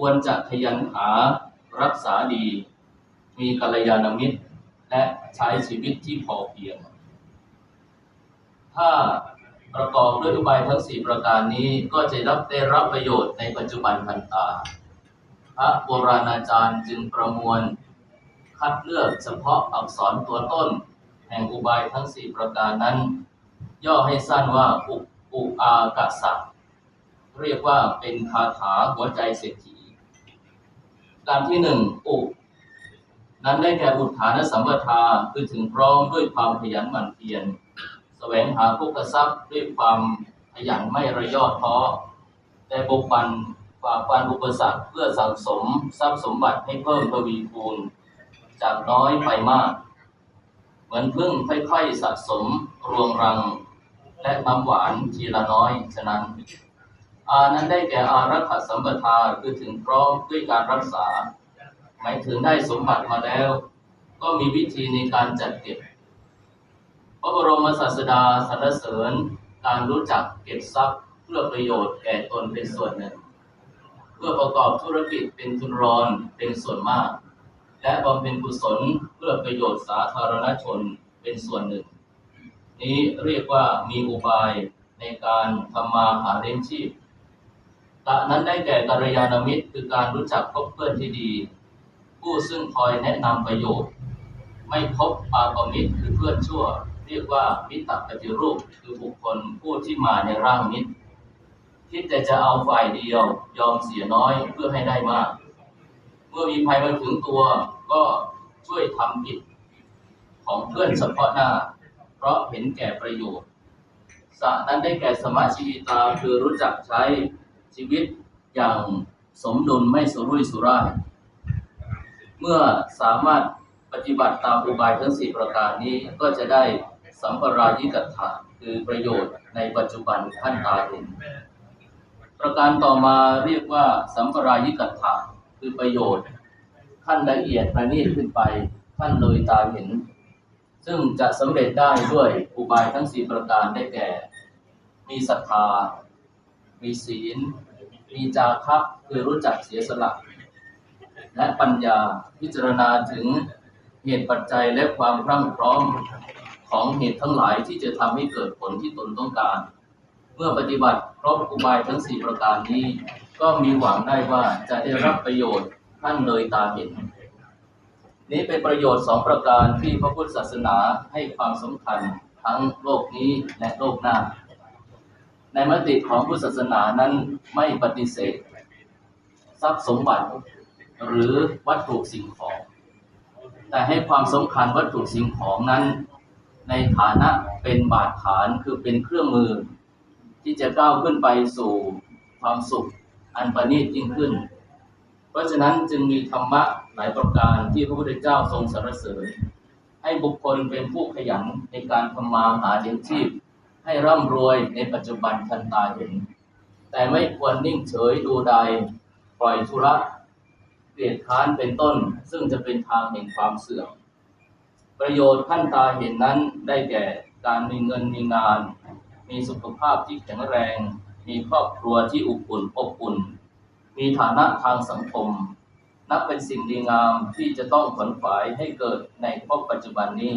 ควรจะขยันหารักษาดี มีกัลยาณมิตร และใช้ชีวิตที่พอเพียง ถ้าประกอบด้วยอุบายทั้งสี่ประการนี้ก็จะรับได้รับประโยชน์ในปัจจุบันทันตา พระโบราณอาจารย์จึงประมวล คัดเลือกเฉพาะอักษรตัวต้น แห่งอุบายทั้งสี่ประการนั้น ย่อให้สั้นว่าอุอุอากาสัเรียกว่าเป็นคาถาหัวใจเศรษฐี การที่หนึ่งอุนั้นได้แก่อุทานสัมปทาคือถึงพร้อมด้วยความขยันหมั่นเพียรแสวงหาภุกทรัพย์ด้วยความขยันไม่ระยอดท้อแต่บุกบันฝ่าฟันอุปสรรคเพื่อสังสมทรัพย์สมบัติให้เพิ่มทวีคูณ จากน้อยไปมาก เหมือนพึ่งค่อยๆสะสมรวงรัง และน้ำหวานทีละน้อยฉะนั้น อานั้นได้แก่อารักขสัมปทาคือถึงพร้อมด้วยการรักษา หมายถึงได้สมบัติมาแล้ว ก็มีวิธีในการจัดเก็บ พระบรมศาสดาสรรเสริญการรู้จักเก็บทรัพย์เพื่อประโยชน์แก่ตนเป็นส่วนหนึ่ง เพื่อประกอบธุรกิจเป็นทุนรอนเป็นส่วนมาก และบำเพ็ญกุศลเพื่อประโยชน์สาธารณชนเป็นส่วนหนึ่ง นี้เรียกว่ามีอุบายในการทำมาหาเลี้ยงชีพ กะนั้นได้แก่กัลยาณมิตรคือการรู้จักคบเพื่อนที่ดี ผู้ซึ่งคอยแนะนำประโยชน์ ไม่พบปาปมิตรคือเพื่อนชั่ว เรียกว่ามิตรปฏิรูปคือบุคคลผู้ที่มาในร่างมิตรคิดแต่จะเอาฝ่ายเดียวยอมเสียน้อยเพื่อให้ได้มาก เมื่อมีภัยมาถึงตัวก็ช่วยทำผิดของเพื่อนเฉพาะหน้า เพราะเห็นแก่ประโยชน์สะนั้นได้แก่สมาชีวิตาคือรู้จักใช้ ชีวิตอย่างสมดุลไม่สุรุ่ยสุร่าย เมื่อสามารถปฏิบัติตามอุบายทั้งสี่ประการนี้ก็จะได้สัมปรายิกัตถะคือประโยชน์ในปัจจุบันท่านตาเห็นประการต่อมาเรียกว่าสัมปรายิกัตถะคือประโยชน์ขั้นละเอียดประณีตขึ้นไปขั้นเลยตาเห็น ซึ่งจะสำเร็จได้ด้วยอุบายทั้งสี่ประการได้แก่ มีศรัทธา มีศีล มีจาคะคือรู้จักเสียสละ และปัญญาพิจารณาถึงเหตุปัจจัยและความพรั่งพร้อมของเหตุทั้งหลายที่จะทำให้เกิดผลที่ตนต้องการ เมื่อปฏิบัติครบอุบายทั้งสี่ประการนี้ ก็มีหวังได้ว่าจะได้รับประโยชน์ท่านเลยตาเห็น นี้เป็นประโยชน์สองประการที่พระพุทธศาสนาให้ความสำคัญทั้งโลกนี้และโลกหน้า ในมติของพุทธศาสนานั้นไม่ปฏิเสธ ทรัพย์สมบัติหรือวัตถุสิ่งของ แต่ให้ความสำคัญวัตถุสิ่งของนั้น ในฐานะเป็นบาดฐานคือเป็นเครื่องมือ ที่จะก้าวขึ้นไปสู่ความสุขอันประณีตยิ่งขึ้น เพราะฉะนั้นจึงมีธรรมะหลายประการที่พระพุทธเจ้าทรงสรรเสริญ ให้บุคคลเป็นผู้ขยันในการทำมาหาเลี้ยงชีพ ให้ร่ำรวยในปัจจุบันทันตาเห็น แต่ไม่ควรนิ่งเฉยดูใดปล่อยธุระเกลียดค้านเป็นต้น ซึ่งจะเป็นทางแห่งความเสื่อมประโยชน์ขั้นตาเห็นนั้นได้แก่การมีเงินมีงาน มีสุขภาพที่แข็งแรง มีครอบครัวที่อบอุ่นอบอุ่น มีฐานะทางสังคม นับเป็นสิ่งดีงามที่จะต้องขวนขวายให้เกิดในพบปัจจุบันนี้